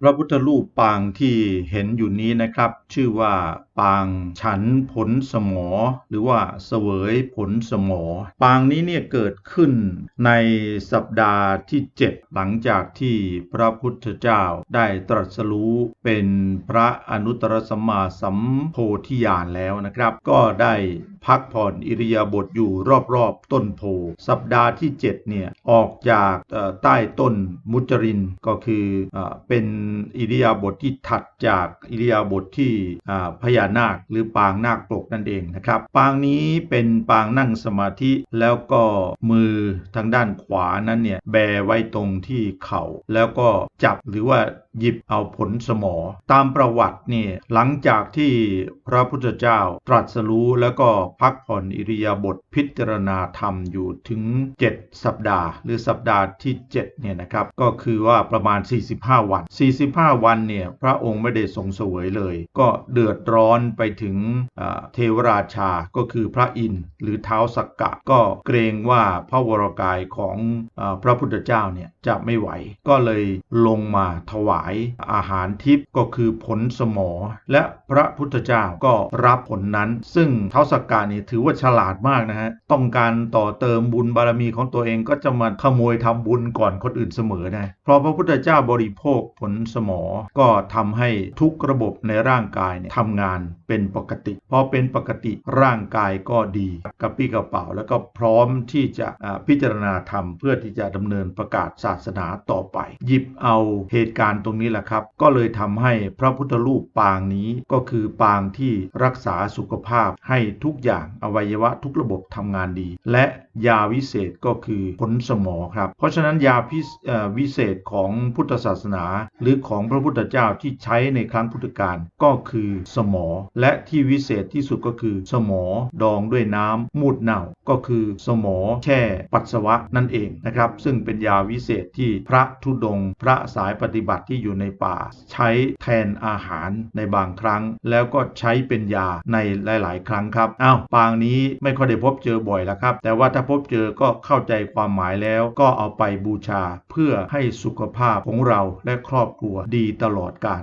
พระพุทธรูปปางที่เห็นอยู่นี้นะครับ ชื่อว่า ปางฉันผลสมอ หรือว่าเสวยผลสมอ ปางนี้เนี่ยเกิดขึ้นในสัปดาห์ที่ 7 หลังจากที่พระพุทธเจ้าได้ตรัสรู้เป็นพระอนุตตรสัมมาสัมโพธิญาณแล้วนะครับ ก็ได้พักผ่อนอิริยาบถอยู่รอบๆ ต้นโพ สัปดาห์ที่ 7 เนี่ย ออกจากใต้ต้นมุจรินก็คือเอเป็นอิริยาบถที่ถัดจากอิริยาบถที่พญานาคหรือปางนาคปกนั่นเองนะครับ ปางนี้เป็นปางนั่งสมาธิแล้วก็มือทางด้านขวานั้นเนี่ยแบไว้ตรงที่เข่าแล้วก็จับหรือว่าหยิบเอาผลสมอ ตามประวัติเนี่ยหลังจากที่พระพุทธเจ้าตรัสรู้แล้วก็พักผ่อนอิริยาบถพิจารณาธรรมอยู่ถึง 7 สัปดาห์ หรือสัปดาห์ที่7เนี่ยนะครับก็คือว่าประมาณ 45 วัน 45 วันเนี่ยพระองค์ไม่ได้ทรงเสวยเลย ก็เดือดร้อนไปถึงเทวราชาก็คือพระอินทร์หรือเท้าสักกะ ก็เกรงว่าพระวรกายของอพระพุทธเจ้าเนี่ยจะไม่ไหว ก็เลยลงมาถวายอาหารทิพย์ก็คือผลสมอ และพระพุทธเจ้าก็รับผลนั้น ซึ่งเท้าสักกะนี่ถือว่าฉลาดมากนะฮะต้องการต่อเติมบุญบารมีของตัวเองก็จะมาขโมยทำบุญก่อนคนอื่นเสมอนะเพราะพระพุทธเจ้าบริโภคผลสมอ ก็ทำให้ทุกระบบในร่างกายเนี่ยทำงาน man เป็นปกติ พอเป็นปกติร่างกายก็ดีกระปี้กระเป๋า แล้วก็พร้อมที่จะพิจารณาธรรมเพื่อที่จะดำเนินประกาศศาสนาต่อไป หยิบเอาเหตุการณ์ตรงนี้แหละครับ ก็เลยทำให้พระพุทธรูปปางนี้ก็คือปางที่รักษาสุขภาพให้ทุกอย่างอวัยวะทุกระบบทำงานดี และยาวิเศษก็คือผลสมอครับ เพราะฉะนั้นยาพิเศเอ่อวิเศษของพุทธศาสนา หรือของพระพุทธเจ้าที่ใช้ในครั้งพุทธกาลก็คือสมอและที่วิเศษที่สุดก็คือ สมอดองด้วยน้ำมูดเน่าก็คือสมอแช่ปัสสาวะนั่นเองนะครับ ซึ่งเป็นยาวิเศษที่พระธุดง พระสายปฏิบัติที่อยู่ในป่า ใช้แทนอาหารในบางครั้ง แล้วก็ใช้เป็นยาในหลาย ๆ ครั้งครับอ้าวปางนี้ไม่ค่อยได้พบเจอบ่อยแล้วครับ แต่ว่าถ้าพบเจอก็เข้าใจความหมายแล้ว ก็เอาไปบูชาเพื่อให้สุขภาพของเราและครอบครัวดีตลอดกาล